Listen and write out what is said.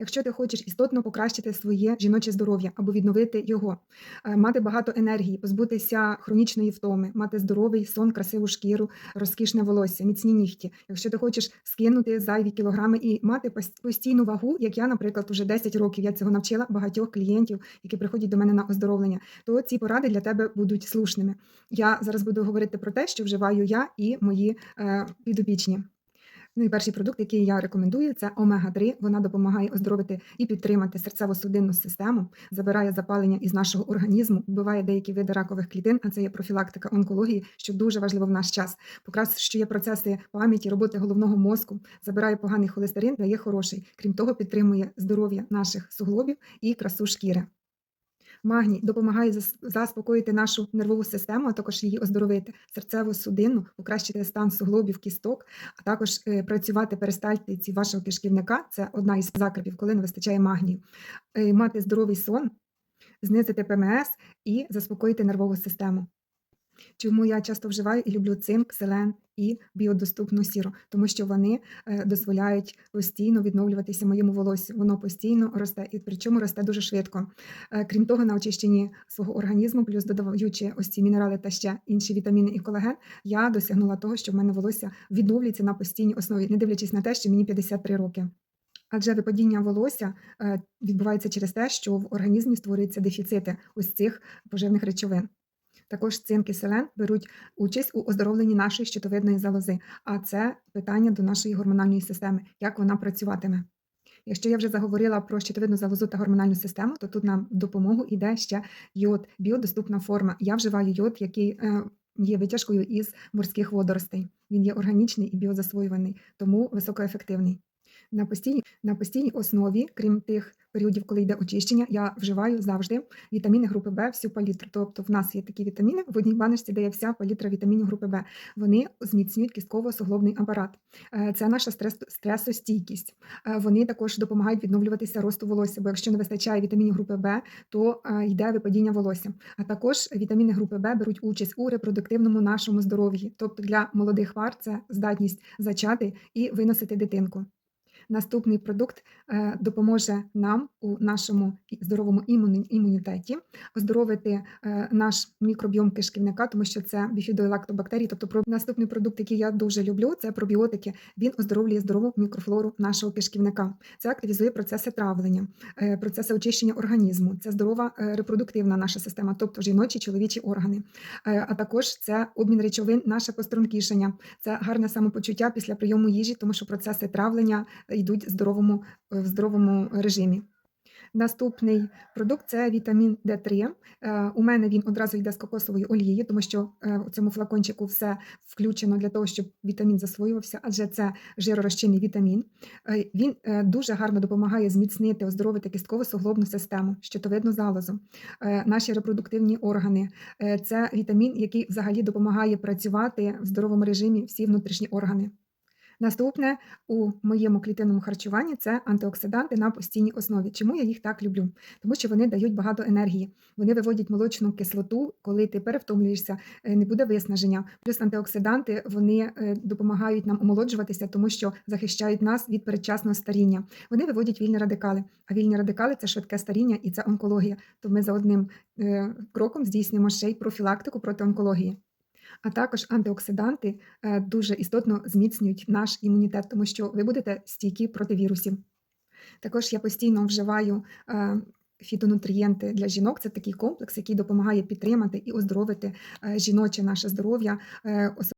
Якщо ти хочеш істотно покращити своє жіноче здоров'я або відновити його, е, мати багато енергії, позбутися хронічної втоми, мати здоровий сон, красиву шкіру, розкішне волосся, міцні нігті. Якщо ти хочеш скинути зайві кілограми і мати пос- постійну вагу, як я, наприклад, уже 10 років я цього навчила багатьох клієнтів, які приходять до мене на оздоровлення, то ці поради для тебе будуть слушними. Я зараз буду говорити про те, що вживаю я і мої е, підопічні. Ну і перший продукт, який я рекомендую, це омега-3. Вона допомагає оздоровити і підтримати серцево-судинну систему, забирає запалення із нашого організму, вбиває деякі види ракових клітин, а це є профілактика онкології, що дуже важливо в наш час. Покращує процеси пам'яті, роботи головного мозку, забирає поганий холестерин, дає хороший. Крім того, підтримує здоров'я наших суглобів і красу шкіри. Магній допомагає заспокоїти нашу нервову систему, а також її оздоровити, серцеву судинну, покращити стан суглобів, кісток, а також е, працювати перистальтиці вашого кишківника. Це одна із закрепів, коли не вистачає магнію. Е, Мати здоровий сон, знизити ПМС і заспокоїти нервову систему. Чому я часто вживаю і люблю цинк, селен і біодоступну сіру, тому що вони е, дозволяють постійно відновлюватися моєму волоссю. Воно постійно росте і причому росте дуже швидко. Е, Крім того, на очищенні свого організму, плюс додаючи ось ці мінерали та ще інші вітаміни і колаген, я досягнула того, що в мене волосся відновлюється на постійній основі, не дивлячись на те, що мені 53 роки. Адже випадіння волосся е, відбувається через те, що в організмі створюються дефіцити ось цих поживних речовин. Також цинк і селен беруть участь у оздоровленні нашої щитовидної залози, а це питання до нашої гормональної системи, як вона працюватиме. Якщо я вже заговорила про щитовидну залозу та гормональну систему, то тут нам в допомогу йде ще йод, біодоступна форма. Я вживаю йод, який е, є витяжкою із морських водоростей. Він є органічний і біозасвоюваний, тому високоефективний. На постійній, на постійній основі, крім тих періодів, коли йде очищення, я вживаю завжди вітаміни групи Б всю палітру. Тобто в нас є такі вітаміни, в одній баночці, де є вся палітра вітамінів групи Б. Вони зміцнюють кістково-суглобний апарат. Е, Це наша стрес, стресостійкість. Е, Вони також допомагають відновлюватися росту волосся, бо якщо не вистачає вітамінів групи Б, то е, йде випадіння волосся. А також вітаміни групи Б беруть участь у репродуктивному нашому здоров'ї. Тобто для молодих пар це здатність зачати і виносити дитинку. Наступний продукт е, допоможе нам у нашому здоровому імуні- імунітеті оздоровити е, наш мікробіом кишківника, тому що це біфідолактобактерії. Тобто про наступний продукт, який я дуже люблю, це пробіотики. Він оздоровлює здорову мікрофлору нашого кишківника. Це активізує процеси травлення, е, процеси очищення організму. Це здорова репродуктивна наша система, тобто жіночі чоловічі органи. А також це обмін речовин, наше пострункішення, це гарне самопочуття після прийому їжі, тому що процеси травлення йдуть в здоровому, в здоровому режимі. Наступний продукт це вітамін Д3. Е, У мене він одразу йде з кокосової олії, тому що е, у цьому флакончику все включено для того, щоб вітамін засвоювався, адже це жиророзчинний вітамін. Е, Він е, дуже гарно допомагає зміцнити, оздоровити кістково-суглобну систему, щитовидну залозу, е, наші репродуктивні органи. Е, Це вітамін, який взагалі допомагає працювати в здоровому режимі всі внутрішні органи. Наступне у моєму клітинному харчуванні це антиоксиданти на постійній основі. Чому я їх так люблю? Тому що вони дають багато енергії. Вони виводять молочну кислоту, коли ти перевтомлюєшся, е, не буде виснаження. Плюс антиоксиданти вони е, допомагають нам омолоджуватися, тому що захищають нас від передчасного старіння. Вони виводять вільні радикали. А вільні радикали це швидке старіння і це онкологія. То ми за одним е, кроком здійснюємо ще й профілактику проти онкології. А також антиоксиданти е, дуже істотно зміцнюють наш імунітет, тому що ви будете стійкі проти вірусів. Також я постійно вживаю е, фітонутрієнти для жінок. Це такий комплекс, який допомагає підтримати і оздоровити е, жіноче наше здоров'я.